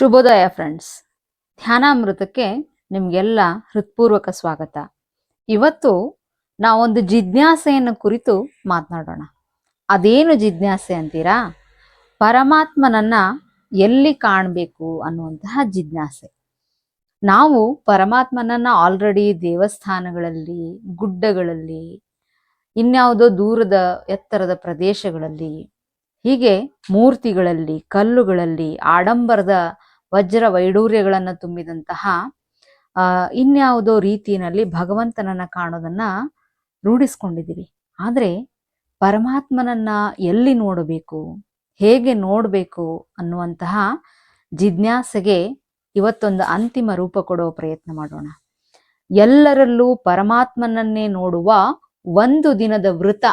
ಶುಭೋದಯ ಫ್ರೆಂಡ್ಸ್. ಧ್ಯಾನಾಮೃತಕ್ಕೆ ನಿಮಗೆಲ್ಲ ಹೃತ್ಪೂರ್ವಕ ಸ್ವಾಗತ. ಇವತ್ತು ನಾವೊಂದು ಜಿಜ್ಞಾಸೆಯನ್ನು ಕುರಿತು ಮಾತನಾಡೋಣ. ಅದೇನು ಜಿಜ್ಞಾಸೆ ಅಂತೀರಾ? ಪರಮಾತ್ಮನನ್ನ ಎಲ್ಲಿ ಕಾಣಬೇಕು ಅನ್ನುವಂತಹ ಜಿಜ್ಞಾಸೆ. ನಾವು ಪರಮಾತ್ಮನನ್ನ ಆಲ್ರೆಡಿ ದೇವಸ್ಥಾನಗಳಲ್ಲಿ, ಗುಡ್ಡಗಳಲ್ಲಿ, ಇನ್ಯಾವುದೋ ದೂರದ ಎತ್ತರದ ಪ್ರದೇಶಗಳಲ್ಲಿ, ಹೀಗೆ ಮೂರ್ತಿಗಳಲ್ಲಿ, ಕಲ್ಲುಗಳಲ್ಲಿ, ಆಡಂಬರದ ವಜ್ರ ವೈಡೂರ್ಯಗಳನ್ನು ತುಂಬಿದಂತಹ ಇನ್ಯಾವುದೋ ರೀತಿಯಲ್ಲಿ ಭಗವಂತನನ್ನ ಕಾಣೋದನ್ನ ರೂಢಿಸ್ಕೊಂಡಿದ್ದೀವಿ ಆದರೆ ಪರಮಾತ್ಮನನ್ನ ಎಲ್ಲಿ ನೋಡಬೇಕು, ಹೇಗೆ ನೋಡಬೇಕು ಅನ್ನುವಂತಹ ಜಿಜ್ಞಾಸೆಗೆ ಇವತ್ತೊಂದು ಅಂತಿಮ ರೂಪ ಕೊಡೋ ಪ್ರಯತ್ನ ಮಾಡೋಣ. ಎಲ್ಲರಲ್ಲೂ ಪರಮಾತ್ಮನನ್ನೇ ನೋಡುವ ಒಂದು ದಿನದ ವೃತ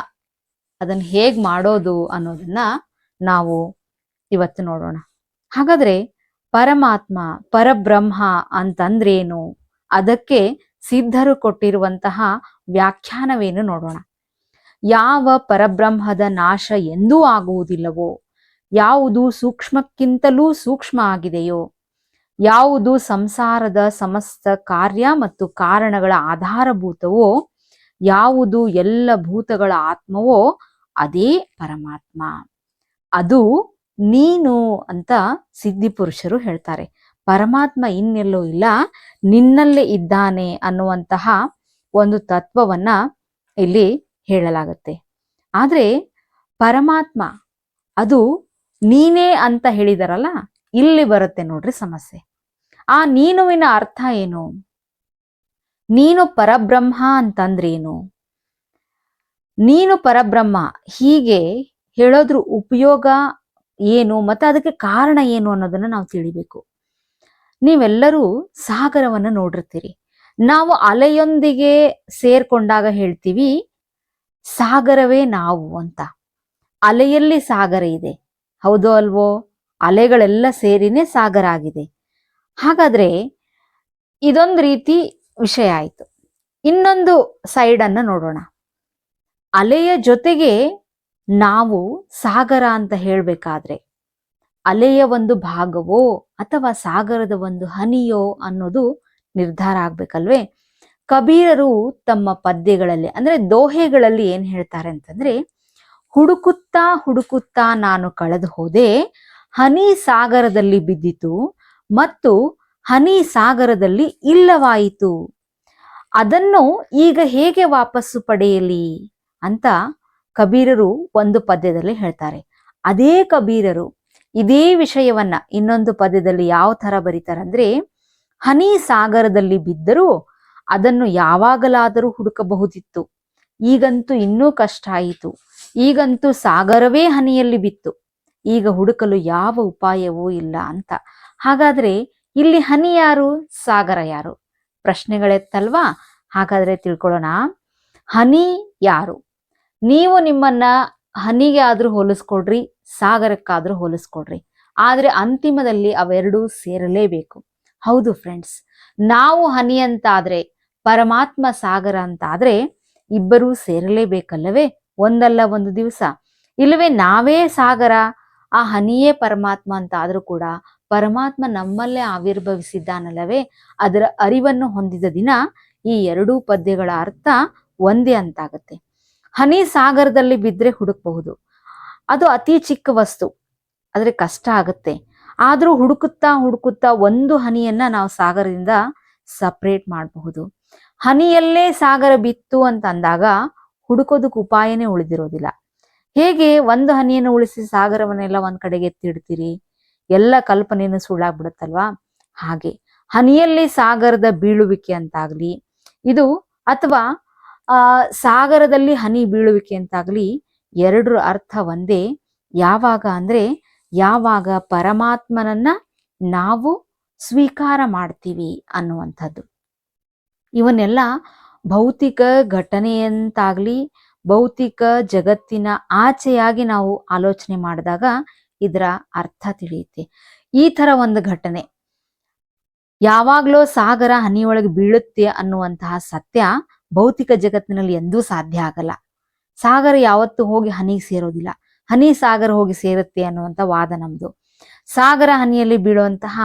ಅದನ್ನ ಹೇಗ್ ಮಾಡೋದು ಅನ್ನೋದನ್ನ ನಾವು ಇವತ್ತು ನೋಡೋಣ. ಹಾಗಾದ್ರೆ ಪರಮಾತ್ಮ, ಪರಬ್ರಹ್ಮ ಅಂತಂದ್ರೇನು? ಅದಕ್ಕೆ ಸಿದ್ಧರು ಕೊಟ್ಟಿರುವಂತಹ ವ್ಯಾಖ್ಯಾನವೇನು ನೋಡೋಣ. ಯಾವ ಪರಬ್ರಹ್ಮದ ನಾಶ ಎಂದೂ ಆಗುವುದಿಲ್ಲವೋ? ಯಾವುದು ಸೂಕ್ಷ್ಮಕ್ಕಿಂತಲೂ ಸೂಕ್ಷ್ಮ ಆಗಿದೆಯೋ? ಯಾವುದು ಸಂಸಾರದ ಸಮಸ್ತ ಕಾರ್ಯ ಮತ್ತು ಕಾರಣಗಳ ಆಧಾರಭೂತವೋ? ಯಾವುದು ಎಲ್ಲ ಭೂತಗಳ ಆತ್ಮವೋ? ಅದೇ ಪರಮಾತ್ಮ. ಅದು ನೀನು ಅಂತ ಸಿದ್ಧಿ ಪುರುಷರು ಹೇಳ್ತಾರೆ. ಪರಮಾತ್ಮ ಇನ್ನೆಲ್ಲೋ ಇಲ್ಲ, ನಿನ್ನಲ್ಲೇ ಇದ್ದಾನೆ ಅನ್ನುವಂತಹ ಒಂದು ತತ್ವವನ್ನ ಇಲ್ಲಿ ಹೇಳಲಾಗುತ್ತೆ. ಆದ್ರೆ ಪರಮಾತ್ಮ, ಅದು ನೀನೇ ಅಂತ ಹೇಳಿದಾರಲ್ಲ, ಇಲ್ಲಿ ಬರುತ್ತೆ ನೋಡ್ರಿ ಸಮಸ್ಯೆ. ಆ ನೀನುವಿನ ಅರ್ಥ ಏನು? ನೀನು ಪರಬ್ರಹ್ಮ ಅಂತಂದ್ರೇನು? ನೀನು ಪರಬ್ರಹ್ಮ, ಹೀಗೆ ಹೇಳೋದ್ರ ಉಪಯೋಗ ಏನು ಮತ್ತೆ ಅದಕ್ಕೆ ಕಾರಣ ಏನು ಅನ್ನೋದನ್ನ ನಾವು ತಿಳಿಬೇಕು. ನೀವೆಲ್ಲರೂ ಸಾಗರವನ್ನು ನೋಡಿರ್ತೀರಿ. ನಾವು ಅಲೆಯೊಂದಿಗೆ ಸೇರ್ಕೊಂಡಾಗ ಹೇಳ್ತೀವಿ, ಸಾಗರವೇ ನಾವು ಅಂತ. ಅಲೆಯಲ್ಲಿ ಸಾಗರ ಇದೆ. ಹೌದೋ ಅಲ್ವೋ? ಅಲೆಗಳೆಲ್ಲ ಸೇರಿನೇ ಸಾಗರ ಆಗಿದೆ. ಹಾಗಾದ್ರೆ ಇದೊಂದು ರೀತಿ ವಿಷಯ ಆಯಿತು. ಇನ್ನೊಂದು ಸೈಡ್ ಅನ್ನ ನೋಡೋಣ. ಅಲೆಯ ಜೊತೆಗೆ ನಾವು ಸಾಗರ ಅಂತ ಹೇಳಬೇಕಾದ್ರೆ ಅಲೆಯ ಒಂದು ಭಾಗವೋ ಅಥವಾ ಸಾಗರದ ಒಂದು ಹನಿಯೋ ಅನ್ನೋದು ನಿರ್ಧಾರ ಆಗ್ಬೇಕಲ್ವೇ? ಕಬೀರರು ತಮ್ಮ ಪದ್ಯಗಳಲ್ಲಿ, ಅಂದ್ರೆ ದೋಹೆಗಳಲ್ಲಿ ಏನ್ ಹೇಳ್ತಾರೆ ಅಂತಂದ್ರೆ, ಹುಡುಕುತ್ತಾ ಹುಡುಕುತ್ತಾ ನಾನು ಕಳೆದು ಹೋದೆ, ಹನಿ ಸಾಗರದಲ್ಲಿ ಬಿದ್ದಿತು ಮತ್ತು ಹನಿ ಸಾಗರದಲ್ಲಿ ಇಲ್ಲವಾಯಿತು. ಅದನ್ನು ಈಗ ಹೇಗೆ ವಾಪಸ್ಸು ಪಡೆಯಲಿ? ಅಂತ ಕಬೀರರು ಒಂದು ಪದ್ಯದಲ್ಲಿ ಹೇಳ್ತಾರೆ. ಅದೇ ಕಬೀರರು ಇದೇ ವಿಷಯವನ್ನ ಇನ್ನೊಂದು ಪದ್ಯದಲ್ಲಿ ಯಾವ ತರ ಬರೀತಾರಂದ್ರೆ, ಹನಿ ಸಾಗರದಲ್ಲಿ ಬಿದ್ದರೂ ಅದನ್ನು ಯಾವಾಗಲಾದರೂ ಹುಡುಕಬಹುದಿತ್ತು. ಈಗಂತೂ ಇನ್ನೂ ಕಷ್ಟ ಆಯಿತು. ಈಗಂತೂ ಸಾಗರವೇ ಹನಿಯಲ್ಲಿ ಬಿತ್ತು. ಈಗ ಹುಡುಕಲು ಯಾವ ಉಪಾಯವೂ ಇಲ್ಲ ಅಂತ. ಹಾಗಾದ್ರೆ ಇಲ್ಲಿ ಹನಿ ಯಾರು? ಸಾಗರ ಯಾರು? ಪ್ರಶ್ನೆಗಳೆತ್ತಲ್ವಾ? ಹಾಗಾದ್ರೆ ತಿಳ್ಕೊಳ್ಳೋಣ. ಹನಿ ಯಾರು? ನೀವು ನಿಮ್ಮನ್ನ ಹನಿಗೆ ಆದ್ರೂ ಹೋಲಿಸ್ಕೊಡ್ರಿ ಸಾಗರಕ್ಕಾದ್ರೂ ಹೋಲಿಸ್ಕೊಡ್ರಿ ಆದ್ರೆ ಅಂತಿಮದಲ್ಲಿ ಅವೆರಡೂ ಸೇರಲೇಬೇಕು. ಹೌದು ಫ್ರೆಂಡ್ಸ್ ನಾವು ಹನಿ ಅಂತಾದ್ರೆ, ಪರಮಾತ್ಮ ಸಾಗರ ಅಂತಾದ್ರೆ ಇಬ್ಬರೂ ಸೇರಲೇಬೇಕಲ್ಲವೇ? ಒಂದಲ್ಲ ಒಂದು ದಿವಸ. ಇಲ್ಲವೇ ನಾವೇ ಸಾಗರ, ಆ ಹನಿಯೇ ಪರಮಾತ್ಮ ಅಂತ ಆದ್ರೂ ಕೂಡ ಪರಮಾತ್ಮ ನಮ್ಮಲ್ಲೇ ಆವಿರ್ಭವಿಸಿದ್ದಾನಲ್ಲವೇ? ಅದರ ಅರಿವನ್ನು ಹೊಂದಿದ ದಿನ ಈ ಎರಡೂ ಪದ್ಯಗಳ ಅರ್ಥ ಒಂದೇ ಅಂತಾಗತ್ತೆ. ಹನಿ ಸಾಗರದಲ್ಲಿ ಬಿದ್ರೆ ಹುಡುಕಬಹುದು. ಅದು ಅತಿ ಚಿಕ್ಕ ವಸ್ತು. ಆದ್ರೆ ಕಷ್ಟ ಆಗುತ್ತೆ. ಆದ್ರೂ ಹುಡುಕುತ್ತಾ ಹುಡುಕುತ್ತಾ ಒಂದು ಹನಿಯನ್ನ ನಾವು ಸಾಗರದಿಂದ ಸಪ್ರೇಟ್ ಮಾಡಬಹುದು. ಹನಿಯಲ್ಲೇ ಸಾಗರ ಬಿತ್ತು ಅಂತ ಅಂದಾಗ ಹುಡುಕೋದಕ್ಕೆ ಉಪಾಯನೇ ಉಳಿದಿರೋದಿಲ್ಲ. ಹೇಗೆ ಒಂದು ಹನಿಯನ್ನು ಉಳಿಸಿ ಸಾಗರವನ್ನೆಲ್ಲ ಒಂದ್ ಕಡೆಗೆ ಎತ್ತಿಡ್ತೀರಿ? ಎಲ್ಲ ಕಲ್ಪನೆಯನ್ನು ಸುಳ್ಳಾಗ್ಬಿಡುತ್ತಲ್ವಾ? ಹಾಗೆ. ಹನಿಯಲ್ಲಿ ಸಾಗರದ ಬೀಳುವಿಕೆ ಅಂತಾಗ್ಲಿ, ಇದು ಅಥವಾ ಆ ಸಾಗರದಲ್ಲಿ ಹನಿ ಬೀಳುವಿಕೆ ಅಂತಾಗ್ಲಿ ಎರಡರ ಅರ್ಥ ಒಂದೇ. ಯಾವಾಗ ಅಂದ್ರೆ ಯಾವಾಗ ಪರಮಾತ್ಮನನ್ನ ನಾವು ಸ್ವೀಕಾರ ಮಾಡ್ತೀವಿ ಅನ್ನುವಂಥದ್ದು. ಇವನ್ನೆಲ್ಲ ಭೌತಿಕ ಘಟನೆಯಂತಾಗ್ಲಿ ಭೌತಿಕ ಜಗತ್ತಿನ ಆಚೆಯಾಗಿ ನಾವು ಆಲೋಚನೆ ಮಾಡಿದಾಗ ಇದರ ಅರ್ಥ ತಿಳಿಯುತ್ತೆ. ಈ ತರ ಒಂದು ಘಟನೆ. ಯಾವಾಗ್ಲೋ ಸಾಗರ ಹನಿಯೊಳಗೆ ಬೀಳುತ್ತೆ ಅನ್ನುವಂತಹ ಸತ್ಯ ಭೌತಿಕ ಜಗತ್ತಿನಲ್ಲಿ ಎಂದೂ ಸಾಧ್ಯ ಆಗಲ್ಲ. ಸಾಗರ ಯಾವತ್ತು ಹೋಗಿ ಹನಿಗೆ ಸೇರೋದಿಲ್ಲ. ಹನಿ ಸಾಗರ ಹೋಗಿ ಸೇರುತ್ತೆ ಅನ್ನುವಂಥ ವಾದ ನಮ್ದು. ಸಾಗರ ಹನಿಯಲ್ಲಿ ಬೀಳುವಂತಹ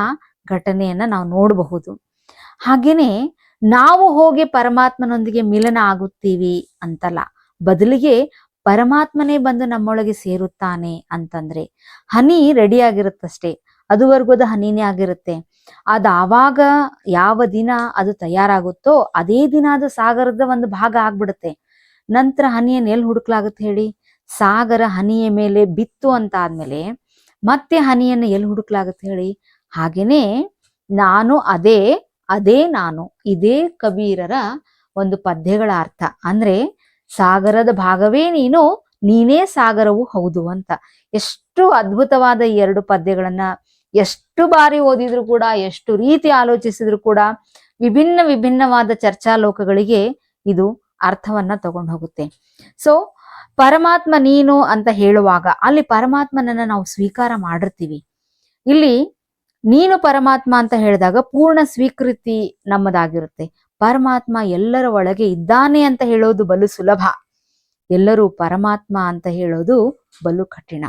ಘಟನೆಯನ್ನ ನಾವು ನೋಡಬಹುದು. ಹಾಗೇನೆ ನಾವು ಹೋಗಿ ಪರಮಾತ್ಮನೊಂದಿಗೆ ಮಿಲನ ಆಗುತ್ತೀವಿ ಅಂತಲ್ಲ. ಬದಲಿಗೆ ಪರಮಾತ್ಮನೇ ಬಂದು ನಮ್ಮೊಳಗೆ ಸೇರುತ್ತಾನೆ ಅಂತಂದ್ರೆ ಹನಿ ರೆಡಿ ಆಗಿರುತ್ತಷ್ಟೇ. ಅದುವರೆಗೂ ಅದು ಹನಿನೇ ಆಗಿರುತ್ತೆ. ಅದು ಆವಾಗ ಯಾವ ದಿನ ಅದು ತಯಾರಾಗುತ್ತೋ ಅದೇ ದಿನ ಅದು ಸಾಗರದ ಒಂದು ಭಾಗ ಆಗ್ಬಿಡುತ್ತೆ. ನಂತರ ಹನಿಯನ್ನು ಎಲ್ಲಿ ಹುಡುಕ್ಲಾಗುತ್ತೆ ಹೇಳಿ. ಸಾಗರ ಹನಿಯ ಮೇಲೆ ಬಿತ್ತು ಅಂತ ಆದ್ಮೇಲೆ ಮತ್ತೆ ಹನಿಯನ್ನು ಎಲ್ಲಿ ಹುಡುಕ್ಲಾಗುತ್ತೆ ಹೇಳಿ. ಹಾಗೇನೆ ನಾನು ಅದೇ ಅದೇ ನಾನು, ಇದೇ ಕಬೀರರ ಒಂದು ಪದ್ಯಗಳ ಅರ್ಥ. ಅಂದ್ರೆ ಸಾಗರದ ಭಾಗವೇ ನೀನು, ನೀನೇ ಸಾಗರವು ಹೌದು ಅಂತ. ಎಷ್ಟು ಅದ್ಭುತವಾದ ಎರಡು ಪದ್ಯಗಳನ್ನ ಎಷ್ಟು ಬಾರಿ ಓದಿದ್ರು ಕೂಡ, ಎಷ್ಟು ರೀತಿ ಆಲೋಚಿಸಿದ್ರು ಕೂಡ ವಿಭಿನ್ನ ವಿಭಿನ್ನವಾದ ಚರ್ಚಾ ಲೋಕಗಳಿಗೆ ಇದು ಅರ್ಥವನ್ನ ತಗೊಂಡು ಹೋಗುತ್ತೆ. ಸೊ ಪರಮಾತ್ಮ ನೀನು ಅಂತ ಹೇಳುವಾಗ ಅಲ್ಲಿ ಪರಮಾತ್ಮನನ್ನ ನಾವು ಸ್ವೀಕಾರ ಮಾಡಿರ್ತೀವಿ. ಇಲ್ಲಿ ನೀನು ಪರಮಾತ್ಮ ಅಂತ ಹೇಳಿದಾಗ ಪೂರ್ಣ ಸ್ವೀಕೃತಿ ನಮ್ಮದಾಗಿರುತ್ತೆ. ಪರಮಾತ್ಮ ಎಲ್ಲರ ಒಳಗೆ ಇದ್ದಾನೆ ಅಂತ ಹೇಳೋದು ಬಲು ಸುಲಭ. ಎಲ್ಲರೂ ಪರಮಾತ್ಮ ಅಂತ ಹೇಳೋದು ಬಲು ಕಠಿಣ.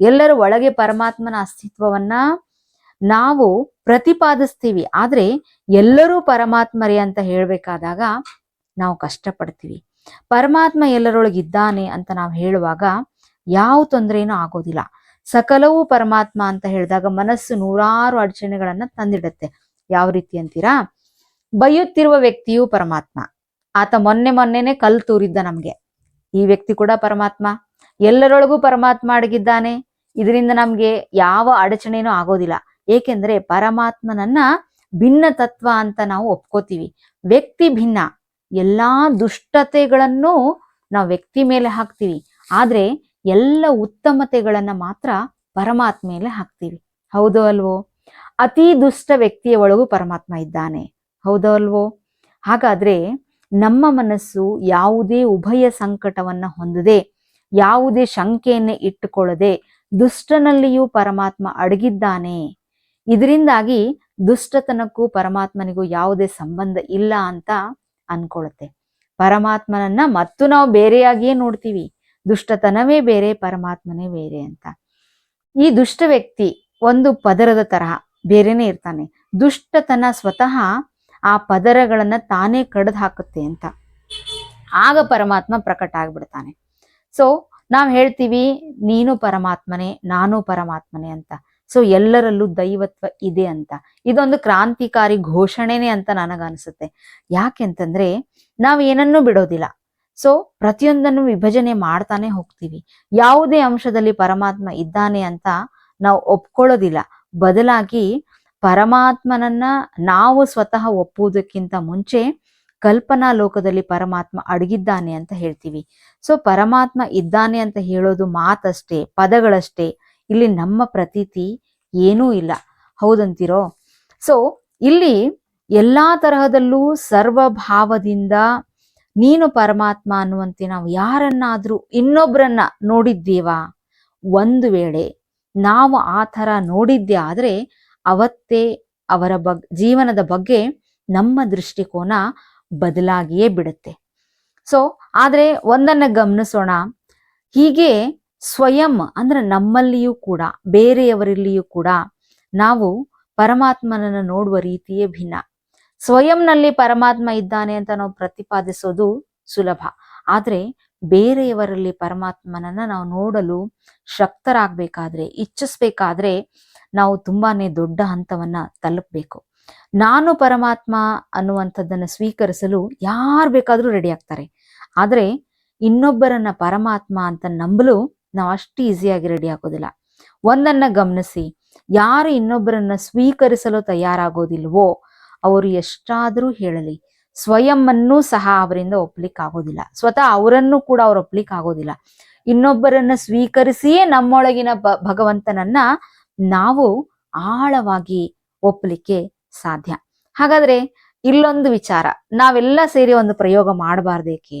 ಎಲ್ಲರ ಒಳಗೆ ಪರಮಾತ್ಮನ ಅಸ್ತಿತ್ವವನ್ನ ನಾವು ಪ್ರತಿಪಾದಿಸ್ತೀವಿ. ಆದ್ರೆ ಎಲ್ಲರೂ ಪರಮಾತ್ಮರೇ ಅಂತ ಹೇಳ್ಬೇಕಾದಾಗ ನಾವು ಕಷ್ಟಪಡ್ತೀವಿ. ಪರಮಾತ್ಮ ಎಲ್ಲರೊಳಗಿದ್ದಾನೆ ಅಂತ ನಾವು ಹೇಳುವಾಗ ಯಾವ ತೊಂದರೆನೂ ಆಗೋದಿಲ್ಲ. ಸಕಲವೂ ಪರಮಾತ್ಮ ಅಂತ ಹೇಳಿದಾಗ ಮನಸ್ಸು ನೂರಾರು ಅಡಚಣೆಗಳನ್ನ ತಂದಿಡುತ್ತೆ. ಯಾವ ರೀತಿ ಅಂತೀರಾ? ಬೈಯುತ್ತಿರುವ ವ್ಯಕ್ತಿಯು ಪರಮಾತ್ಮ. ಆತ ಮೊನ್ನೆ ಮೊನ್ನೆನೆ ಕಲ್ ತೂರಿದ್ದ ನಮ್ಗೆ. ಈ ವ್ಯಕ್ತಿ ಕೂಡ ಪರಮಾತ್ಮ. ಎಲ್ಲರೊಳಗೂ ಪರಮಾತ್ಮ ಅಡಗಿದ್ದಾನೆ. ಇದರಿಂದ ನಮ್ಗೆ ಯಾವ ಅಡಚಣೆನೂ ಆಗೋದಿಲ್ಲ. ಏಕೆಂದ್ರೆ ಪರಮಾತ್ಮನನ್ನ ಭಿನ್ನ ತತ್ವ ಅಂತ ನಾವು ಒಪ್ಕೋತೀವಿ. ವ್ಯಕ್ತಿ ಭಿನ್ನ. ಎಲ್ಲಾ ದುಷ್ಟತೆಗಳನ್ನು ನಾವು ವ್ಯಕ್ತಿ ಮೇಲೆ ಹಾಕ್ತೀವಿ. ಆದ್ರೆ ಎಲ್ಲ ಉತ್ತಮತೆಗಳನ್ನ ಮಾತ್ರ ಪರಮಾತ್ಮ ಮೇಲೆ ಹಾಕ್ತೀವಿ. ಹೌದೋ ಅಲ್ವೋ? ಅತಿ ದುಷ್ಟ ವ್ಯಕ್ತಿಯ ಒಳಗೂ ಪರಮಾತ್ಮ ಇದ್ದಾನೆ. ಹೌದೋ ಅಲ್ವೋ? ಹಾಗಾದ್ರೆ ನಮ್ಮ ಮನಸ್ಸು ಯಾವುದೇ ಉಭಯ ಸಂಕಟವನ್ನ ಹೊಂದದೆ, ಯಾವುದೇ ಶಂಕೆಯನ್ನೇ ಇಟ್ಟುಕೊಳ್ಳದೆ ದುಷ್ಟನಲ್ಲಿಯೂ ಪರಮಾತ್ಮ ಅಡಗಿದ್ದಾನೆ. ಇದರಿಂದಾಗಿ ದುಷ್ಟತನಕ್ಕೂ ಪರಮಾತ್ಮನಿಗೂ ಯಾವುದೇ ಸಂಬಂಧ ಇಲ್ಲ ಅಂತ ಅನ್ಕೊಳುತ್ತೆ. ಪರಮಾತ್ಮನನ್ನ ಮತ್ತು ನಾವು ಬೇರೆಯಾಗಿಯೇ ನೋಡ್ತೀವಿ. ದುಷ್ಟತನವೇ ಬೇರೆ, ಪರಮಾತ್ಮನೇ ಬೇರೆ ಅಂತ. ಈ ದುಷ್ಟ ವ್ಯಕ್ತಿ ಒಂದು ಪದರದ ತರಹ ಬೇರೆನೆ ಇರ್ತಾನೆ. ದುಷ್ಟತನ ಸ್ವತಃ ಆ ಪದರಗಳನ್ನ ತಾನೇ ಕಡ್ದು ಹಾಕುತ್ತೆ ಅಂತ. ಆಗ ಪರಮಾತ್ಮ ಪ್ರಕಟ ಆಗ್ಬಿಡ್ತಾನೆ. ಸೊ ನಾವ್ ಹೇಳ್ತೀವಿ, ನೀನು ಪರಮಾತ್ಮನೇ, ನಾನು ಪರಮಾತ್ಮನೇ ಅಂತ. ಸೊ ಎಲ್ಲರಲ್ಲೂ ದೈವತ್ವ ಇದೆ ಅಂತ. ಇದೊಂದು ಕ್ರಾಂತಿಕಾರಿ ಘೋಷಣೆನೆ ಅಂತ ನನಗನ್ಸುತ್ತೆ. ಯಾಕೆಂತಂದ್ರೆ ನಾವ್ ಏನನ್ನೂ ಬಿಡೋದಿಲ್ಲ. ಸೊ ಪ್ರತಿಯೊಂದನ್ನು ವಿಭಜನೆ ಮಾಡ್ತಾನೆ ಹೋಗ್ತೀವಿ. ಯಾವುದೇ ಅಂಶದಲ್ಲಿ ಪರಮಾತ್ಮ ಇದ್ದಾನೆ ಅಂತ ನಾವು ಒಪ್ಕೊಳ್ಳೋದಿಲ್ಲ. ಬದಲಾಗಿ ಪರಮಾತ್ಮನನ್ನ ನಾವು ಸ್ವತಃ ಒಪ್ಪುವುದಕ್ಕಿಂತ ಮುಂಚೆ ಕಲ್ಪನಾ ಲೋಕದಲ್ಲಿ ಪರಮಾತ್ಮ ಅಡಗಿದ್ದಾನೆ ಅಂತ ಹೇಳ್ತೀವಿ. ಸೊ ಪರಮಾತ್ಮ ಇದ್ದಾನೆ ಅಂತ ಹೇಳೋದು ಮಾತಷ್ಟೇ, ಪದಗಳಷ್ಟೇ. ಇಲ್ಲಿ ನಮ್ಮ ಪ್ರತೀತಿ ಏನೂ ಇಲ್ಲ. ಹೌದಂತೀರೋ? ಸೊ ಇಲ್ಲಿ ಎಲ್ಲಾ ತರಹದಲ್ಲೂ ಸರ್ವಭಾವದಿಂದ ನೀನು ಪರಮಾತ್ಮ ಅನ್ನುವಂತೆ ನಾವು ಯಾರನ್ನಾದ್ರೂ ಇನ್ನೊಬ್ರನ್ನ ನೋಡಿದ್ದೀವಾ? ಒಂದು ವೇಳೆ ನಾವು ಆ ಥರ ನೋಡಿದ್ದೆ ಆದ್ರೆ ಅವತ್ತೇ ಅವರ ಬಗ್, ಜೀವನದ ಬಗ್ಗೆ ನಮ್ಮ ದೃಷ್ಟಿಕೋನ ಬದಲಾಗಿಯೇ ಬಿಡುತ್ತೆ. ಸೊ ಆದರೆ ಒಂದನ್ನ ಗಮನಿಸೋಣ. ಹೀಗೆ ಸ್ವಯಂ ಅಂದ್ರೆ ನಮ್ಮಲ್ಲಿಯೂ ಕೂಡ, ಬೇರೆಯವರಲ್ಲಿಯೂ ಕೂಡ ನಾವು ಪರಮಾತ್ಮನನ್ನ ನೋಡುವ ರೀತಿಯೇ ಭಿನ್ನ. ಸ್ವಯಂನಲ್ಲಿ ಪರಮಾತ್ಮ ಇದ್ದಾನೆ ಅಂತ ನಾವು ಪ್ರತಿಪಾದಿಸೋದು ಸುಲಭ. ಆದ್ರೆ ಬೇರೆಯವರಲ್ಲಿ ಪರಮಾತ್ಮನನ್ನ ನಾವು ನೋಡಲು ಶಕ್ತರಾಗ್ಬೇಕಾದ್ರೆ, ಇಚ್ಛಿಸ್ಬೇಕಾದ್ರೆ ನಾವು ತುಂಬಾನೇ ದೊಡ್ಡ ಹಂತವನ್ನ ತಲುಪಬೇಕು. ನಾನು ಪರಮಾತ್ಮ ಅನ್ನುವಂಥದ್ದನ್ನ ಸ್ವೀಕರಿಸಲು ಯಾರು ಬೇಕಾದ್ರೂ ರೆಡಿ ಆಗ್ತಾರೆ. ಆದ್ರೆ ಇನ್ನೊಬ್ಬರನ್ನ ಪರಮಾತ್ಮ ಅಂತ ನಂಬಲು ನಾವು ಅಷ್ಟು ಈಸಿಯಾಗಿ ರೆಡಿ ಆಗೋದಿಲ್ಲ ಒಂದನ್ನ ಗಮನಿಸಿ, ಯಾರು ಇನ್ನೊಬ್ಬರನ್ನ ಸ್ವೀಕರಿಸಲು ತಯಾರಾಗೋದಿಲ್ವೋ ಅವರು ಎಷ್ಟಾದರೂ ಹೇಳಲಿ ಸ್ವಯಂವನ್ನು ಸಹ ಅವರಿಂದ ಒಪ್ಲಿಕ್ಕೆ ಆಗೋದಿಲ್ಲ ಸ್ವತಃ ಅವರನ್ನು ಕೂಡ ಅವ್ರು ಒಪ್ಲಿಕ್ಕೆ ಆಗೋದಿಲ್ಲ ಇನ್ನೊಬ್ಬರನ್ನ ಸ್ವೀಕರಿಸಿಯೇ ನಮ್ಮೊಳಗಿನ ಭಗವಂತನನ್ನ ನಾವು ಆಳವಾಗಿ ಒಪ್ಪಲಿಕ್ಕೆ ಸಾಧ್ಯ. ಹಾಗಾದ್ರೆ ಇಲ್ಲೊಂದು ವಿಚಾರ, ನಾವೆಲ್ಲ ಸೇರಿ ಒಂದು ಪ್ರಯೋಗ ಮಾಡಬಾರ್ದೇಕೆ?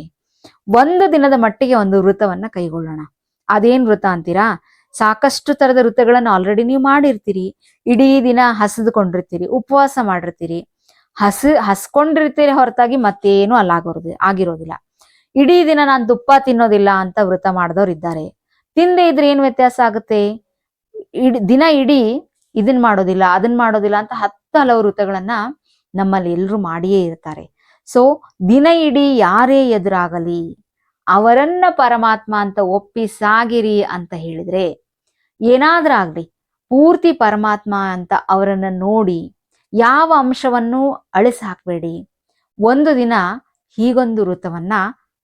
ಒಂದು ದಿನದ ಮಟ್ಟಿಗೆ ಒಂದು ವೃತವನ್ನ ಕೈಗೊಳ್ಳೋಣ. ಅದೇನ್ ವೃತ ಅಂತೀರಾ? ಸಾಕಷ್ಟು ತರದ ವೃತಗಳನ್ನ ಆಲ್ರೆಡಿ ನೀವು ಮಾಡಿರ್ತೀರಿ. ಇಡೀ ದಿನ ಹಸಿದುಕೊಂಡಿರ್ತೀರಿ, ಉಪವಾಸ ಮಾಡಿರ್ತೀರಿ. ಹಸ, ಹಸ್ಕೊಂಡಿರ್ತೀರಿ ಹೊರತಾಗಿ ಮತ್ತೇನು ಅಲ್ಲಾಗೋದು ಆಗಿರೋದಿಲ್ಲ. ಇಡೀ ದಿನ ನಾನು ತುಪ್ಪ ತಿನ್ನೋದಿಲ್ಲ ಅಂತ ವೃತ ಮಾಡಿದವ್ರು ಇದ್ದಾರೆ. ತಿಂದೆ ಇದ್ರೆ ಏನ್ ವ್ಯತ್ಯಾಸ ಆಗುತ್ತೆ? ಇಡ್, ದಿನ ಇಡೀ ಇದನ್ ಮಾಡೋದಿಲ್ಲ, ಅದನ್ ಮಾಡೋದಿಲ್ಲ ಅಂತ ಹತ್ತು ಹಲವು ವೃತಗಳನ್ನ ನಮ್ಮಲ್ಲಿ ಎಲ್ಲರೂ ಮಾಡಿಯೇ ಇರ್ತಾರೆ. ಸೊ ದಿನ ಇಡೀ ಯಾರೇ ಎದುರಾಗಲಿ ಅವರನ್ನ ಪರಮಾತ್ಮ ಅಂತ ಒಪ್ಪಿ ಸಾಗಿರಿ ಅಂತ ಹೇಳಿದ್ರೆ ಏನಾದ್ರೂ ಆಗ್ಲಿ, ಪೂರ್ತಿ ಪರಮಾತ್ಮ ಅಂತ ಅವರನ್ನ ನೋಡಿ ಯಾವ ಅಂಶವನ್ನು ಅಳಿಸಿ ಹಾಕಬೇಡಿ. ಒಂದು ದಿನ ಹೀಗೊಂದು ವೃತವನ್ನ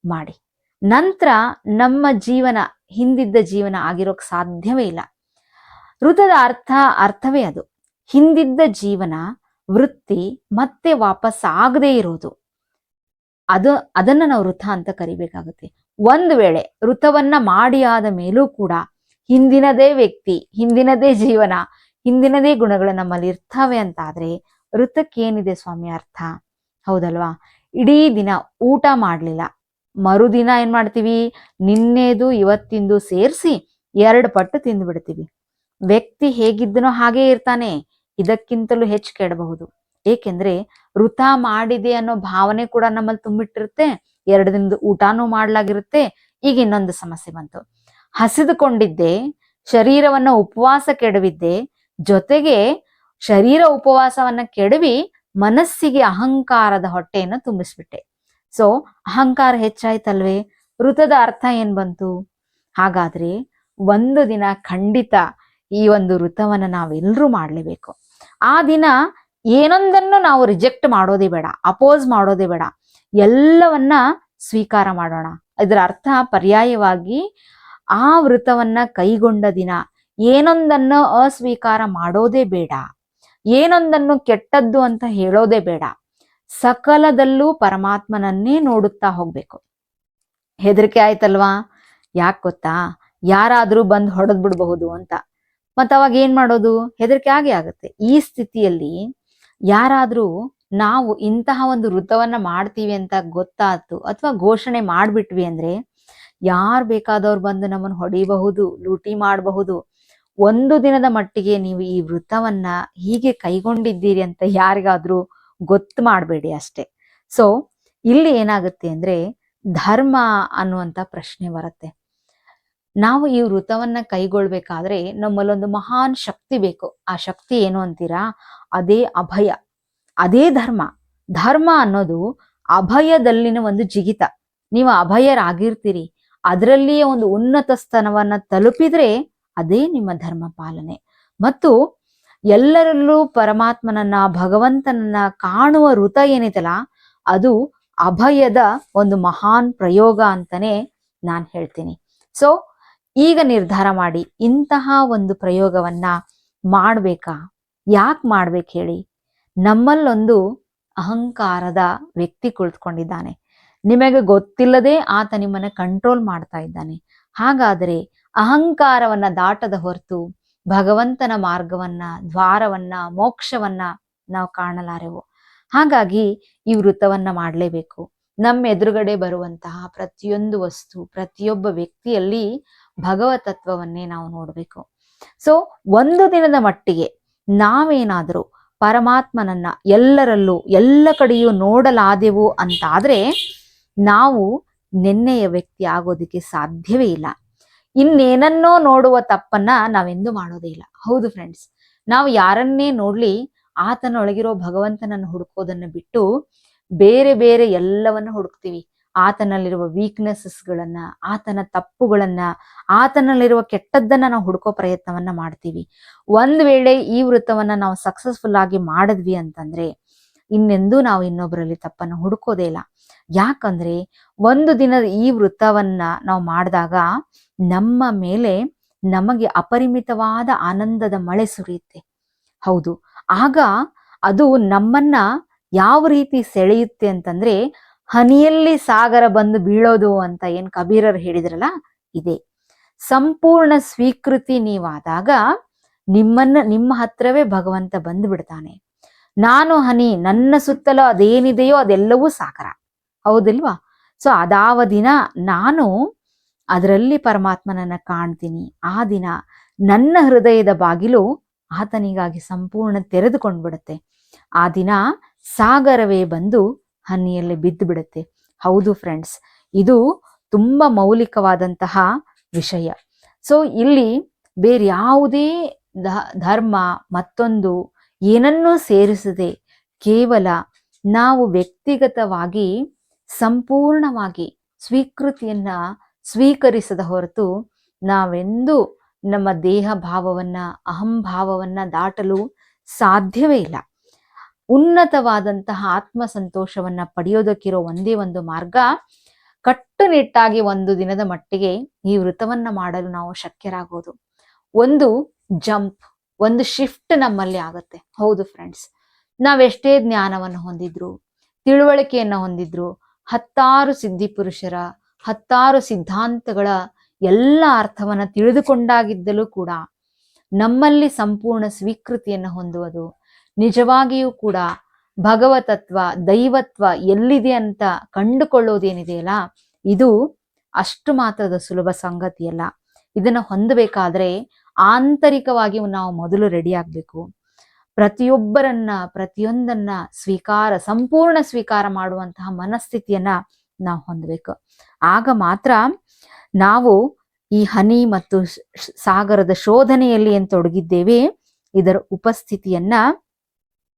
ಮಾಡಿ. ನಂತರ ನಮ್ಮ ಜೀವನ, ಹಿಂದಿದ್ದ ಜೀವನ ಆಗಿರೋಕ್ ಸಾಧ್ಯವೇ ಇಲ್ಲ. ವೃತದ ಅರ್ಥ, ಅರ್ಥವೇ ಅದು. ಹಿಂದಿದ್ದ ಜೀವನ, ವೃತ್ತಿ ಮತ್ತೆ ವಾಪಸ್ ಆಗದೇ ಇರೋದು. ಅದು, ಅದನ್ನ ನಾವು ವೃತ ಅಂತ ಕರಿಬೇಕಾಗುತ್ತೆ. ಒಂದು ವೇಳೆ ವೃತವನ್ನ ಮಾಡಿ ಆದ ಮೇಲೂ ಕೂಡ ಹಿಂದಿನದೇ ವ್ಯಕ್ತಿ, ಹಿಂದಿನದೇ ಜೀವನ, ಹಿಂದಿನದೇ ಗುಣಗಳು ನಮ್ಮಲ್ಲಿ ಇರ್ತವೆ ಅಂತ ಆದ್ರೆ ವೃತಕ್ಕೆ ಏನಿದೆ ಸ್ವಾಮಿ ಅರ್ಥ? ಹೌದಲ್ವಾ? ಇಡೀ ದಿನ ಊಟ ಮಾಡ್ಲಿಲ್ಲ. ಮರುದಿನ ಏನ್ ಮಾಡ್ತೀವಿ? ನಿನ್ನೆದು ಇವತ್ತಿಂದು ಸೇರಿಸಿ ಎರಡು ಪಟ್ಟು ತಿಂದು ಬಿಡ್ತೀವಿ ವ್ಯಕ್ತಿ ಹೇಗಿದ್ದನೋ ಹಾಗೇ ಇರ್ತಾನೆ. ಇದಕ್ಕಿಂತಲೂ ಹೆಚ್ಚು ಕೆಡಬಹುದು. ಏಕೆಂದ್ರೆ ವೃತ ಮಾಡಿದೆ ಅನ್ನೋ ಭಾವನೆ ಕೂಡ ನಮ್ಮಲ್ಲಿ ತುಂಬಿಟ್ಟಿರುತ್ತೆ ಎರಡು ದಿನದ ಊಟನೂ ಮಾಡ್ಲಾಗಿರುತ್ತೆ, ಈಗ ಇನ್ನೊಂದು ಸಮಸ್ಯೆ ಬಂತು. ಹಸಿದುಕೊಂಡಿದ್ದೆ, ಶರೀರವನ್ನ ಉಪವಾಸ ಕೆಡವಿದ್ದೆ, ಜೊತೆಗೆ ಶರೀರ ಉಪವಾಸವನ್ನ ಕೆಡವಿ ಮನಸ್ಸಿಗೆ ಅಹಂಕಾರದ ಹೊಟ್ಟೆಯನ್ನು ತುಂಬಿಸ್ಬಿಟ್ಟೆ. ಸೊ ಅಹಂಕಾರ ಹೆಚ್ಚಾಯ್ತಲ್ವೇ? ವೃತದ ಅರ್ಥ ಏನ್ ಬಂತು? ಹಾಗಾದ್ರೆ ಒಂದು ದಿನ ಖಂಡಿತ ಈ ಒಂದು ವೃತವನ್ನ ನಾವೆಲ್ಲರೂ ಮಾಡ್ಲೇಬೇಕು. ಆ ದಿನ ಏನೊಂದನ್ನು ನಾವು ರಿಜೆಕ್ಟ್ ಮಾಡೋದೇ ಬೇಡ ಅಪೋಸ್ ಮಾಡೋದೇ ಬೇಡ, ಎಲ್ಲವನ್ನ ಸ್ವೀಕಾರ ಮಾಡೋಣ. ಇದರ ಅರ್ಥ ಪರ್ಯಾಯವಾಗಿ ಆ ವೃತವನ್ನ ಕೈಗೊಂಡ ದಿನ ಏನೊಂದನ್ನು ಅಸ್ವೀಕಾರ ಮಾಡೋದೇ ಬೇಡ, ಏನೊಂದನ್ನು ಕೆಟ್ಟದ್ದು ಅಂತ ಹೇಳೋದೇ ಬೇಡ, ಸಕಲದಲ್ಲೂ ಪರಮಾತ್ಮನನ್ನೇ ನೋಡುತ್ತಾ ಹೋಗ್ಬೇಕು. ಹೆದರಿಕೆ ಆಯ್ತಲ್ವಾ? ಯಾಕೆ ಗೊತ್ತಾ? ಯಾರಾದ್ರೂ ಬಂದು ಹೊಡೆದ್ ಬಿಡಬಹುದು ಅಂತ ಮತ್ತವಾಗ ಏನ್ ಮಾಡೋದು? ಹೆದರಿಕೆ ಆಗೇ ಆಗುತ್ತೆ. ಈ ಸ್ಥಿತಿಯಲ್ಲಿ ಯಾರಾದ್ರೂ ನಾವು ಇಂತಹ ಒಂದು ವೃತ್ತವನ್ನ ಮಾಡ್ತೀವಿ ಅಂತ ಗೊತ್ತಾಯ್ತು ಅಥವಾ ಘೋಷಣೆ ಮಾಡ್ಬಿಟ್ವಿ ಅಂದ್ರೆ ಯಾರು ಬೇಕಾದವ್ರು ಬಂದು ನಮ್ಮನ್ನು ಹೊಡಿಬಹುದು, ಲೂಟಿ ಮಾಡಬಹುದು, ಒಂದು ದಿನದ ಮಟ್ಟಿಗೆ ನೀವು ಈ ವೃತ್ತವನ್ನ ಹೀಗೆ ಕೈಗೊಂಡಿದ್ದೀರಿ ಅಂತ ಯಾರಿಗಾದ್ರೂ ಗೊತ್ತು ಮಾಡಬೇಡಿ ಅಷ್ಟೇ. ಸೊ ಇಲ್ಲಿ ಏನಾಗುತ್ತೆ ಅಂದ್ರೆ ಧರ್ಮ ಅನ್ನುವಂತ ಪ್ರಶ್ನೆ ಬರುತ್ತೆ. ನಾವು ಈ ವೃತವನ್ನ ಕೈಗೊಳ್ಬೇಕಾದ್ರೆ ನಮ್ಮಲ್ಲೊಂದು ಮಹಾನ್ ಶಕ್ತಿ ಬೇಕು. ಆ ಶಕ್ತಿ ಏನು ಅಂತೀರಾ? ಅದೇ ಅಭಯ. ಅದೇ ಧರ್ಮ. ಧರ್ಮ ಅನ್ನೋದು ಅಭಯದಲ್ಲಿನ ಒಂದು ಜಿಗಿತ. ನೀವು ಅಭಯರಾಗಿರ್ತೀರಿ. ಅದರಲ್ಲಿಯೇ ಒಂದು ಉನ್ನತ ಸ್ಥಾನವನ್ನ ತಲುಪಿದ್ರೆ ಅದೇ ನಿಮ್ಮ ಧರ್ಮ ಪಾಲನೆ. ಮತ್ತು ಎಲ್ಲರಲ್ಲೂ ಪರಮಾತ್ಮನನ್ನ, ಭಗವಂತನನ್ನ ಕಾಣುವ ವೃತ ಏನಿದೆಲ್ಲ ಅದು ಅಭಯದ ಒಂದು ಮಹಾನ್ ಪ್ರಯೋಗ ಅಂತಾನೆ ನಾನ್ ಹೇಳ್ತೀನಿ. ಸೊ ಈಗ ನಿರ್ಧಾರ ಮಾಡಿ ಇಂತಹ ಒಂದು ಪ್ರಯೋಗವನ್ನ ಮಾಡ್ಬೇಕಾ? ಯಾಕೆ ಮಾಡ್ಬೇಕು ಹೇಳಿ? ನಮ್ಮಲ್ಲೊಂದು ಅಹಂಕಾರದ ವ್ಯಕ್ತಿ ಕುಳಿತುಕೊಂಡಿದ್ದಾನೆ. ನಿಮಗೆ ಗೊತ್ತಿಲ್ಲದೆ ಆತ ನಿಮ್ಮನ್ನ ಕಂಟ್ರೋಲ್ ಮಾಡ್ತಾ ಇದ್ದಾನೆ. ಹಾಗಾದರೆ ಅಹಂಕಾರವನ್ನ ದಾಟದ ಹೊರತು ಭಗವಂತನ ಮಾರ್ಗವನ್ನ, ದ್ವಾರವನ್ನ, ಮೋಕ್ಷವನ್ನ ನಾವು ಕಾಣಲಾರೆವು? ಹಾಗಾಗಿ ಈ ವೃತವನ್ನ ಮಾಡಲೇಬೇಕು. ನಮ್ಮ ಎದುರುಗಡೆ ಬರುವಂತಹ ಪ್ರತಿಯೊಂದು ವಸ್ತು, ಪ್ರತಿಯೊಬ್ಬ ವ್ಯಕ್ತಿಯಲ್ಲಿ ಭಗವತತ್ವವನ್ನೇ ನಾವು ನೋಡಬೇಕು. ಸೊ ಒಂದು ದಿನದ ಮಟ್ಟಿಗೆ ನಾವೇನಾದರೂ ಪರಮಾತ್ಮನನ್ನ ಎಲ್ಲರಲ್ಲೂ ಎಲ್ಲ ಕಡೆಯೂ ನೋಡಲಾದೆವು ಅಂತಾದ್ರೆ ನಾವು ನೆನ್ನೆಯ ವ್ಯಕ್ತಿ ಆಗೋದಕ್ಕೆ ಸಾಧ್ಯವೇ ಇಲ್ಲ. ಇನ್ನೇನನ್ನೋ ನೋಡುವ ತಪ್ಪನ್ನ ನಾವೆಂದು ಮಾಡೋದೇ ಇಲ್ಲ. ಹೌದು ಫ್ರೆಂಡ್ಸ್ ನಾವು ಯಾರನ್ನೇ ನೋಡ್ಲಿ ಆತನೊಳಗಿರೋ ಭಗವಂತನನ್ನು ಹುಡುಕೋದನ್ನ ಬಿಟ್ಟು ಬೇರೆ ಬೇರೆ ಎಲ್ಲವನ್ನು ಹುಡುಕ್ತೀವಿ. ಆತನಲ್ಲಿರುವ ವೀಕ್ನೆಸಸ್ಗಳನ್ನ ಆತನ ತಪ್ಪುಗಳನ್ನ, ಆತನಲ್ಲಿರುವ ಕೆಟ್ಟದ್ದನ್ನ ನಾವು ಹುಡುಕೋ ಪ್ರಯತ್ನವನ್ನ ಮಾಡ್ತೀವಿ. ಒಂದ್ ವೇಳೆ ಈ ವೃತ್ತವನ್ನ ನಾವು ಸಕ್ಸಸ್ಫುಲ್ ಆಗಿ ಮಾಡಿದ್ವಿ ಅಂತಂದ್ರೆ, ಇನ್ನೆಂದೂ ನಾವು ಇನ್ನೊಬ್ಬರಲ್ಲಿ ತಪ್ಪನ್ನು ಹುಡುಕೋದೇ ಇಲ್ಲ. ಯಾಕಂದ್ರೆ, ಒಂದು ದಿನದ ಈ ವೃತ್ತವನ್ನ ನಾವು ಮಾಡಿದಾಗ ನಮ್ಮ ಮೇಲೆ ನಮಗೆ ಅಪರಿಮಿತವಾದ ಆನಂದದ ಮಳೆ ಸುರಿಯುತ್ತೆ. ಹೌದು. ಆಗ ಅದು ನಮ್ಮನ್ನ ಯಾವ ರೀತಿ ಸೆಳೆಯುತ್ತೆ ಅಂತಂದ್ರೆ ಹನಿಯಲ್ಲಿ ಸಾಗರ ಬಂದು ಬೀಳೋದು ಅಂತ ಏನ್ ಕಬೀರರು ಹೇಳಿದ್ರಲ್ಲ, ಇದೆ. ಸಂಪೂರ್ಣ ಸ್ವೀಕೃತಿ ನೀವಾದಾಗ ನಿಮ್ಮನ್ನ, ನಿಮ್ಮ ಹತ್ರವೇ ಭಗವಂತ ಬಂದು ಬಿಡ್ತಾನೆ. ನಾನು ಹನಿ, ನನ್ನ ಸುತ್ತಲೂ ಅದೇನಿದೆಯೋ ಅದೆಲ್ಲವೂ ಸಾಗರ. ಹೌದಿಲ್ವಾ? ಸೊ, ಅದಾವ ದಿನ ನಾನು ಅದರಲ್ಲಿ ಪರಮಾತ್ಮನನ್ನ ಕಾಣ್ತೀನಿ. ಆ ದಿನ ನನ್ನ ಹೃದಯದ ಬಾಗಿಲು ಆತನಿಗಾಗಿ ಸಂಪೂರ್ಣ ತೆರೆದುಕೊಂಡು ಬಿಡುತ್ತೆ ಆ ದಿನ ಸಾಗರವೇ ಬಂದು ಹನಿಯಲ್ಲಿ ಬಿದ್ದು ಬಿಡುತ್ತೆ ಹೌದು ಫ್ರೆಂಡ್ಸ್ ಇದು ತುಂಬ ಮೌಲಿಕವಾದಂತಹ ವಿಷಯ. ಸೊ ಇಲ್ಲಿ ಬೇರೆ ಯಾವುದೇ ಧರ್ಮ ಮತ್ತೊಂದು ಏನನ್ನೂ ಸೇರಿಸದೆ ಕೇವಲ ನಾವು ವ್ಯಕ್ತಿಗತವಾಗಿ ಸಂಪೂರ್ಣವಾಗಿ ಸ್ವೀಕೃತಿಯನ್ನ ಸ್ವೀಕರಿಸದ ಹೊರತು ನಾವೆಂದೂ ನಮ್ಮ ದೇಹ ಭಾವವನ್ನ ಅಹಂಭಾವವನ್ನ ದಾಟಲು ಸಾಧ್ಯವೇ ಇಲ್ಲ. ಉನ್ನತವಾದಂತಹ ಆತ್ಮ ಸಂತೋಷವನ್ನ ಪಡೆಯೋದಕ್ಕಿರೋ ಒಂದೇ ಒಂದು ಮಾರ್ಗ ಕಟ್ಟುನಿಟ್ಟಾಗಿ ಒಂದು ದಿನದ ಮಟ್ಟಿಗೆ ಈ ವೃತವನ್ನ ಮಾಡಲು ನಾವು ಶಕ್ಯರಾಗೋದು. ಒಂದು ಜಂಪ್, ಒಂದು ಶಿಫ್ಟ್ ನಮ್ಮಲ್ಲಿ ಆಗುತ್ತೆ. ಹೌದು ಫ್ರೆಂಡ್ಸ್, ನಾವೆಷ್ಟೇ ಜ್ಞಾನವನ್ನು ಹೊಂದಿದ್ರು, ತಿಳುವಳಿಕೆಯನ್ನ ಹೊಂದಿದ್ರು, ಹತ್ತಾರು ಸಿದ್ಧಿ ಪುರುಷರ, ಹತ್ತಾರು ಸಿದ್ಧಾಂತಗಳ ಎಲ್ಲ ಅರ್ಥವನ್ನ ತಿಳಿದುಕೊಂಡಾಗಿದ್ದಲೂ ಕೂಡ ನಮ್ಮಲ್ಲಿ ಸಂಪೂರ್ಣ ಸ್ವೀಕೃತಿಯನ್ನು ಹೊಂದುವುದು ನಿಜವಾಗಿಯೂ ಕೂಡ ಭಗವತತ್ವ, ದೈವತ್ವ ಎಲ್ಲಿದೆ ಅಂತ ಕಂಡುಕೊಳ್ಳೋದೇನಿದೆಯಲ್ಲ, ಇದು ಅಷ್ಟು ಮಾತ್ರದ ಸುಲಭ ಸಂಗತಿಯಲ್ಲ. ಇದನ್ನ ಹೊಂದಬೇಕಾದ್ರೆ ಆಂತರಿಕವಾಗಿ ನಾವು ಮೊದಲು ರೆಡಿ ಆಗ್ಬೇಕು. ಪ್ರತಿಯೊಬ್ಬರನ್ನ, ಪ್ರತಿಯೊಂದನ್ನ ಸ್ವೀಕಾರ, ಸಂಪೂರ್ಣ ಸ್ವೀಕಾರ ಮಾಡುವಂತಹ ಮನಸ್ಥಿತಿಯನ್ನ ನಾವು ಹೊಂದಬೇಕು. ಆಗ ಮಾತ್ರ ನಾವು ಈ ಹನಿ ಮತ್ತು ಸಾಗರದ ಶೋಧನೆಯಲ್ಲಿ ಏನ್ ತೊಡಗಿದ್ದೇವೆ, ಇದರ ಉಪಸ್ಥಿತಿಯನ್ನ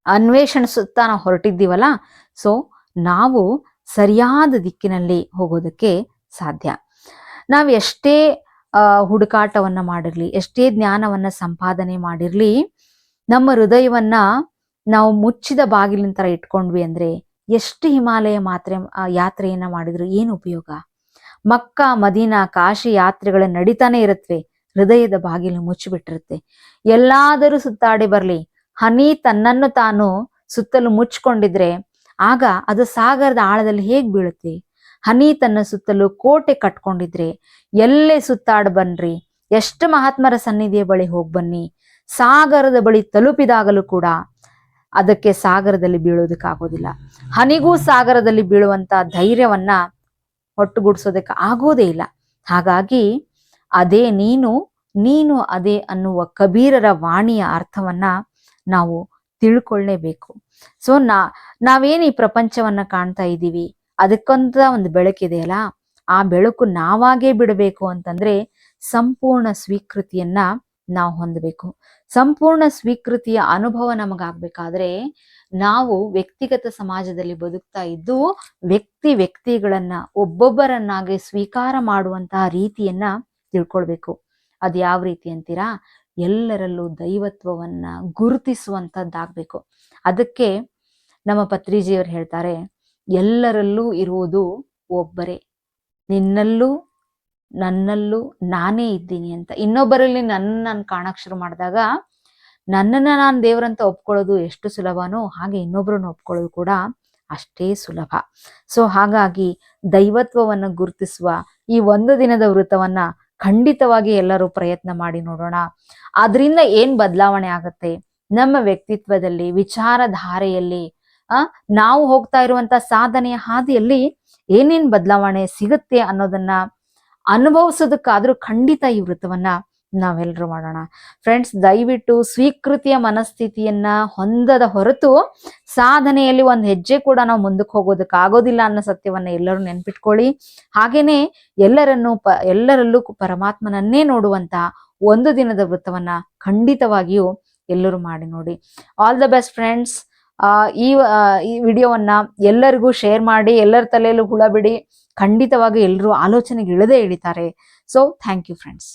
ಅನ್ವೇಷಣಿಸುತ್ತಾ ನಾವು ಹೊರಟಿದ್ದೀವಲ್ಲ ಸೊ ನಾವು ಸರಿಯಾದ ದಿಕ್ಕಿನಲ್ಲಿ ಹೋಗೋದಕ್ಕೆ ಸಾಧ್ಯ. ನಾವು ಎಷ್ಟೇ ಹುಡುಕಾಟವನ್ನು ಮಾಡಿರ್ಲಿ, ಎಷ್ಟೇ ಜ್ಞಾನವನ್ನ ಸಂಪಾದನೆ ಮಾಡಿರಲಿ, ನಮ್ಮ ಹೃದಯವನ್ನ ನಾವು ಮುಚ್ಚಿದ ಬಾಗಿಲಿನ ಥರ ಇಟ್ಕೊಂಡ್ವಿ ಅಂದ್ರೆ ಎಷ್ಟು ಹಿಮಾಲಯ ಮಾತ್ರೆ ಯಾತ್ರೆಯನ್ನ ಮಾಡಿದ್ರು ಏನು ಉಪಯೋಗ? ಮಕ್ಕ, ಮದೀನ, ಕಾಶಿ ಯಾತ್ರೆಗಳ ನಡೀತಾನೆ ಇರುತ್ತವೆ ಹೃದಯದ ಬಾಗಿಲು ಮುಚ್ಚಿಬಿಟ್ಟಿರುತ್ತೆ. ಎಲ್ಲಾದರೂ ಸುತ್ತಾಡಿ ಬರ್ಲಿ ಹನಿ ತನ್ನನ್ನು ತಾನು ಸುತ್ತಲೂ ಮುಚ್ಚಿಕೊಂಡಿದ್ರೆ ಆಗ ಅದು ಸಾಗರದ ಆಳದಲ್ಲಿ ಹೇಗ್ ಬೀಳುತ್ತೆ? ಹನಿ ತನ್ನ ಸುತ್ತಲೂ ಕೋಟೆ ಕಟ್ಕೊಂಡಿದ್ರೆ ಎಲ್ಲೇ ಸುತ್ತಾಡ್ ಬನ್ರಿ, ಎಷ್ಟು ಮಹಾತ್ಮರ ಸನ್ನಿಧಿಯ ಬಳಿ ಹೋಗ್ ಬನ್ನಿ, ಸಾಗರದ ಬಳಿ ತಲುಪಿದಾಗಲೂ ಕೂಡ ಅದಕ್ಕೆ ಸಾಗರದಲ್ಲಿ ಬೀಳೋದಕ್ಕಾಗೋದಿಲ್ಲ ಹನಿಗೂ ಸಾಗರದಲ್ಲಿ ಬೀಳುವಂತ ಧೈರ್ಯವನ್ನ ಒಟ್ಟುಗೂಡಿಸೋದಕ್ಕೆ ಆಗೋದೇ ಇಲ್ಲ. ಹಾಗಾಗಿ ಅದೇ ನೀನು ನೀನು ಅದೇ ಅನ್ನುವ ಕಬೀರರ ವಾಣಿಯ ಅರ್ಥವನ್ನ ನಾವು ತಿಳ್ಕೊಳ್ಳೇಬೇಕು. ಸೊ ನಾ, ನಾವೇನು ಈ ಪ್ರಪಂಚವನ್ನ ಕಾಣ್ತಾ ಇದ್ದೀವಿ? ಅದಕ್ಕಂತ ಒಂದು ಬೆಳಕಿದೆಯಲ್ಲ ಆ ಬೆಳಕು ನಾವಾಗೇ ಬಿಡಬೇಕು ಅಂತಂದ್ರೆ ಸಂಪೂರ್ಣ ಸ್ವೀಕೃತಿಯನ್ನ ನಾವು ಹೊಂದಬೇಕು. ಸಂಪೂರ್ಣ ಸ್ವೀಕೃತಿಯ ಅನುಭವ ನಮಗಾಗ್ಬೇಕಾದ್ರೆ ನಾವು ವ್ಯಕ್ತಿಗತ ಸಮಾಜದಲ್ಲಿ ಬದುಕ್ತಾ ಇದ್ದು ವ್ಯಕ್ತಿ ವ್ಯಕ್ತಿಗಳನ್ನ ಒಬ್ಬೊಬ್ಬರನ್ನಾಗಿ ಸ್ವೀಕಾರ ಮಾಡುವಂತಹ ರೀತಿಯನ್ನ ತಿಳ್ಕೊಳ್ಬೇಕು. ಅದ್ ಯಾವ ರೀತಿ ಅಂತೀರಾ? ಎಲ್ಲರಲ್ಲೂ ದೈವತ್ವವನ್ನ ಗುರುತಿಸುವಂಥದ್ದಾಗಬೇಕು ಅದಕ್ಕೆ ನಮ್ಮ ಪತ್ರಿಜಿಯವರು ಹೇಳ್ತಾರೆ, ಎಲ್ಲರಲ್ಲೂ ಇರುವುದು ಒಬ್ಬರೇ. ನಿನ್ನಲ್ಲೂ, ನನ್ನಲ್ಲೂ ನಾನೇ ಇದ್ದೀನಿ ಅಂತ. ಇನ್ನೊಬ್ಬರಲ್ಲಿ ನನ್ನ ನಾನು ಕಾಣಕ್ ಶುರು ಮಾಡಿದಾಗ, ನನ್ನನ್ನ ನಾನು ದೇವರಂತ ಒಪ್ಕೊಳ್ಳೋದು ಎಷ್ಟು ಸುಲಭನೋ ಹಾಗೆ ಇನ್ನೊಬ್ರನ್ನ ಒಪ್ಕೊಳ್ಳೋದು ಕೂಡ ಅಷ್ಟೇ ಸುಲಭ. ಸೊ, ಹಾಗಾಗಿ ದೈವತ್ವವನ್ನು ಗುರುತಿಸುವ ಈ ಒಂದು ದಿನದ ವೃತವನ್ನ ಖಂಡಿತವಾಗಿ ಎಲ್ಲರೂ ಪ್ರಯತ್ನ ಮಾಡಿ ನೋಡೋಣ. ಅದರಿಂದ ಏನ್ ಬದಲಾವಣೆ ಆಗುತ್ತೆ? ನಮ್ಮ ವ್ಯಕ್ತಿತ್ವದಲ್ಲಿ, ವಿಚಾರಧಾರೆಯಲ್ಲಿ, ಆ, ನಾವು ಹೋಗ್ತಾ ಇರುವಂತ ಸಾಧನೆಯ ಹಾದಿಯಲ್ಲಿ ಏನೇನ್ ಬದಲಾವಣೆ ಸಿಗುತ್ತೆ ಅನ್ನೋದನ್ನ ಅನುಭವಿಸೋದಕ್ಕಾದ್ರೂ ಖಂಡಿತ ಈ ವೃತ್ತವನ್ನ ನಾವೆಲ್ಲರೂ ಮಾಡೋಣ. ಫ್ರೆಂಡ್ಸ್ ದಯವಿಟ್ಟು ಸ್ವೀಕೃತಿಯ ಮನಸ್ಥಿತಿಯನ್ನ ಹೊಂದದ ಹೊರತು ಸಾಧನೆಯಲ್ಲಿ ಒಂದು ಹೆಜ್ಜೆ ಕೂಡ ನಾವು ಮುಂದಕ್ಕೆ ಹೋಗೋದಕ್ಕೆ ಆಗೋದಿಲ್ಲ ಅನ್ನೋ ಸತ್ಯವನ್ನ ಎಲ್ಲರೂ ನೆನ್ಪಿಟ್ಕೊಳ್ಳಿ. ಹಾಗೇನೆ ಎಲ್ಲರನ್ನು ಪ, ಎಲ್ಲರಲ್ಲೂ ಪರಮಾತ್ಮನನ್ನೇ ನೋಡುವಂತ ಒಂದು ದಿನದ ವೃತ್ತವನ್ನ ಖಂಡಿತವಾಗಿಯೂ ಎಲ್ಲರೂ ಮಾಡಿ ನೋಡಿ. ಆಲ್ ದ ಬೆಸ್ಟ್ ಫ್ರೆಂಡ್ಸ್ ಈ ಈ ವಿಡಿಯೋವನ್ನ ಎಲ್ಲರಿಗೂ ಶೇರ್ ಮಾಡಿ, ಎಲ್ಲರ ತಲೆಯಲ್ಲೂ ಹುಳ ಬಿಡಿ. ಖಂಡಿತವಾಗಿ ಎಲ್ಲರೂ ಆಲೋಚನೆಗೆ ಇಳದೆ ಇಳಿತಾರೆ. So thank you friends